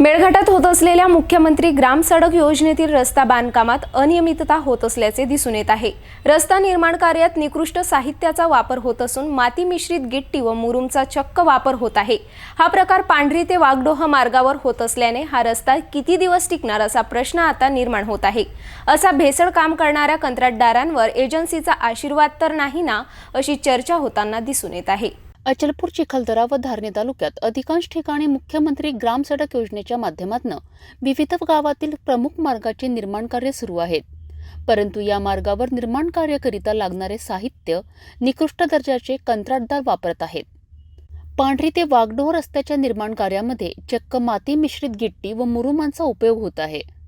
मेळघाटात होत असलेल्या मुख्यमंत्री ग्राम सडक योजनेतील रस्ता बांधकामात अनियमितता होत असल्याचे दिसून येत आहे. रस्ता निर्माण कार्यात निकृष्ट साहित्याचा वापर होत असून माती मिश्रित गिट्टी व मुरुमचा चक्क वापर होत आहे. हा प्रकार पांढरी ते वागडोह मार्गावर होत असल्याने हा रस्ता किती दिवस टिकणार असा प्रश्न आता निर्माण होत आहे. असा भेसळ काम करणाऱ्या कंत्राटदारांवर एजन्सीचा आशीर्वाद तर नाही ना अशी चर्चा होताना दिसून येत आहे. अचलपूर चिखलदरा व धारणे तालुक्यात अधिकांश ठिकाणी मुख्यमंत्री ग्राम सडक योजनेच्या माध्यमातून विविध गावातील प्रमुख मार्गाचे निर्माण कार्य सुरू आहेत. परंतु या मार्गावर निर्माण कार्याकरिता लागणारे साहित्य निकृष्ट दर्जाचे कंत्राटदार वापरत आहेत. पांढरी ते वागडोह रस्त्याच्या निर्माण कार्यामध्ये चक्क माती मिश्रित गिट्टी व मुरुमांचा उपयोग होत आहे.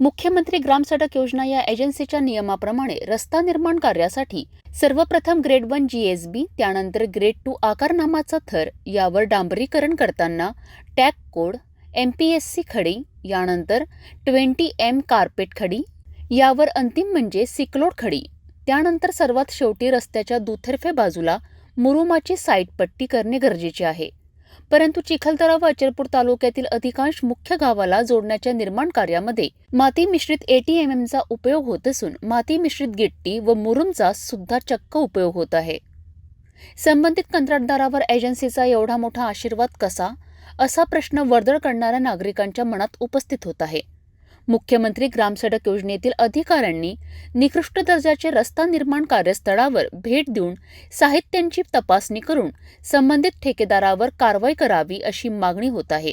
मुख्यमंत्री ग्राम सडक योजना या एजन्सीच्या नियमाप्रमाणे रस्ता निर्माण कार्यासाठी सर्वप्रथम ग्रेड वन जीएसबी त्यानंतर ग्रेड टू आकारनामाचा थर यावर डांबरीकरण करताना tack coat M P S C खडी यानंतर ट्वेंटी एम कार्पेट खडी यावर अंतिम म्हणजे सिक्लोड खडी त्यानंतर सर्वात शेवटी रस्त्याच्या दुतर्फे बाजूला मुरुमाची साईट पट्टी करणे गरजेचे आहे. परंतु चिखलदरा व अचलपूर तालुक्यातील अधिकांश मुख्य गावाला जोडण्याच्या निर्माण कार्यामध्ये माती मिश्रित एटीएमएमचा उपयोग होत असून माती मिश्रित गिट्टी व मुरुमचा सुद्धा चक्क उपयोग होत आहे. संबंधित कंत्राटदारावर एजन्सीचा एवढा मोठा आशीर्वाद कसा? असा प्रश्न वर्दळ करणाऱ्या नागरिकांच्या मनात उपस्थित होत आहे. मुख्यमंत्री ग्रामसडक योजनेतील अधिकाऱ्यांनी निकृष्ट दर्जाचे रस्ता निर्माण कार्यस्थळावर भेट देऊन साहित्यांची तपासणी करून संबंधित ठेकेदारावर कारवाई करावी अशी मागणी होत आहे.